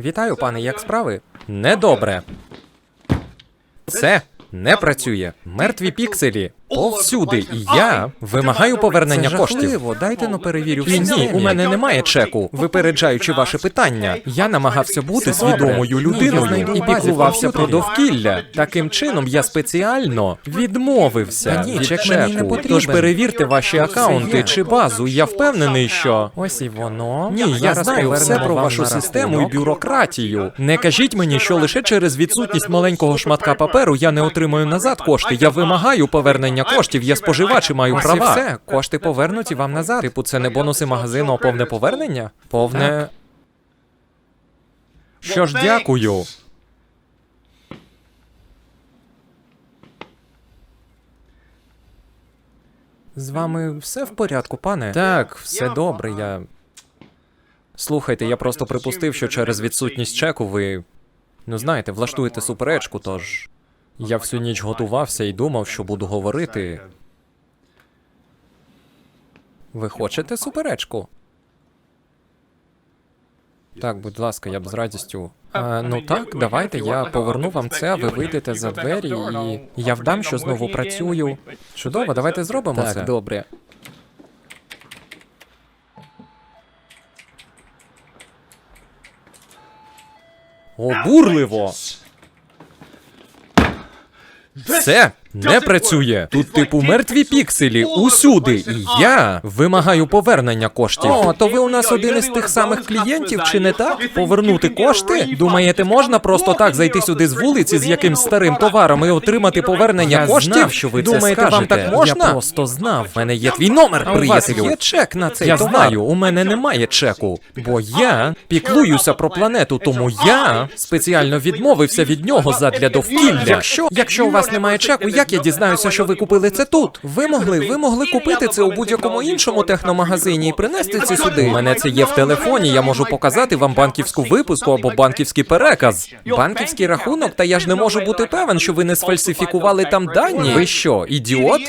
Вітаю, пане, як справи? Недобре. Це не працює. Мертві пікселі. Повсюди. І я вимагаю повернення Це коштів. жахливо. Дайте, ну, перевірю І ні, у мене немає чеку. Випереджаючи ваше питання, я намагався бути свідомою людиною і піклувався про довкілля. Таким чином, я спеціально відмовився ні, від не чеку. потрібен. Тож перевірте ваші акаунти чи базу. Я впевнений, що Ось і воно. ні, я знаю все про вашу систему і бюрократію. Не кажіть мені, що лише через відсутність маленького шматка паперу я не отримую назад кошти. Я вимагаю повернення коштів. Я споживач і маю Ось і права. все. Кошти повернуті вам назад. Типу, це не бонуси магазину, а повне повернення? Повне. Що ж, дякую. З вами все в порядку, пане? Так, все добре, я. Слухайте, я просто припустив, що через відсутність чеку ви. Ну, знаєте, влаштуєте суперечку, тож. Я всю ніч готувався і думав, що буду говорити. Ви хочете суперечку? Так, будь ласка, я б з радістю. А, ну так, давайте я поверну вам це, ви вийдете за двері, і я вдам, що знову працюю. Чудово, давайте зробимо Так, це. добре. Обурливо. Це не працює. Тут типу мертві пікселі усюди. І я вимагаю повернення коштів. О, то ви у нас один із тих самих клієнтів, чи не так? Повернути кошти? Думаєте, можна просто так зайти сюди з вулиці з якимсь старим товаром і отримати повернення Я коштів? знав, що ви це Думаєте, вам скажете. так можна? Я просто знав. У мене є твій номер, А у вас приятелю. є чек на цей Я товар? знаю, у мене немає чеку, бо я піклуюся про планету, тому я спеціально відмовився від нього задля довкілля. Якщо, якщо у вас немає чеку, як я дізнаюся, що ви купили це тут? Ви могли, ви могли купити це у будь-якому іншому техномагазині і принести це У сюди. мене це є в телефоні. Я можу показати вам банківську випуску або банківський переказ. банківський рахунок, та я ж не можу бути певен, що ви не сфальсифікували там дані. Ви що, ідіот?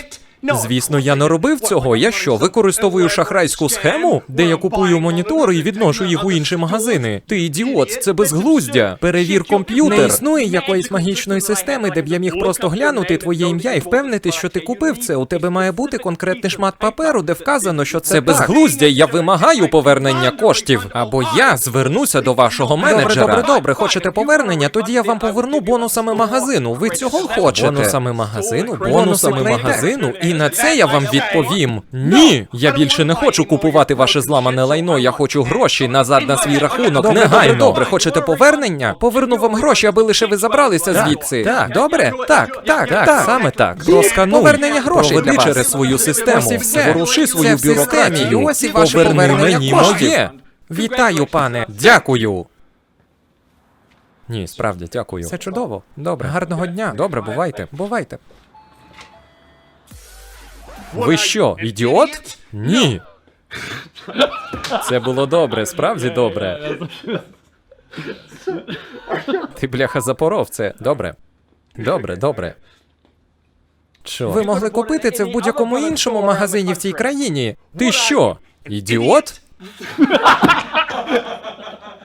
Звісно, я не робив цього. Я що, використовую шахрайську схему, де я купую монітори і відношу їх у інші магазини. Ти ідіот, це безглуздя. Перевір Не комп'ютер. існує якоїсь магічної системи, де б я міг просто глянути твоє ім'я і впевнитись, що ти купив це. У тебе має бути конкретний шмат паперу, де вказано, що це, Це безглуздя, я вимагаю повернення коштів. Або я звернуся до вашого менеджера. Добре, добре, добре. Хочете повернення? Тоді я вам поверну бонусами магазину. Ви цього хочете? Бонусами магазину, бонусами магазину, і на це я вам відповім. Ні, я більше не хочу купувати ваше зламане лайно. Я хочу гроші назад на свій рахунок. Добре, негайно. добре, добре. Хочете повернення? Поверну вам гроші, аби лише ви забралися Так, звідси. так. Добре? Так, так, Так, так. саме так. Проскануй. повернення грошей Проведи для вас. через свою систему. Ось і все. Воруши свою Це в системі. бюрократію. І ось і ваше Поверни повернення мені коштів. моє. Вітаю, пане. Дякую. Ні, справді, дякую. Це чудово. Добре. Гарного дня. Добре, бувайте. Бувайте. Ви що, ідіот? Ні. Це було добре, справді добре. Ти бляха запоров це. Добре. Добре, добре. Що? Ви могли купити це в будь-якому іншому магазині в цій країні. Ти що? Ідіот?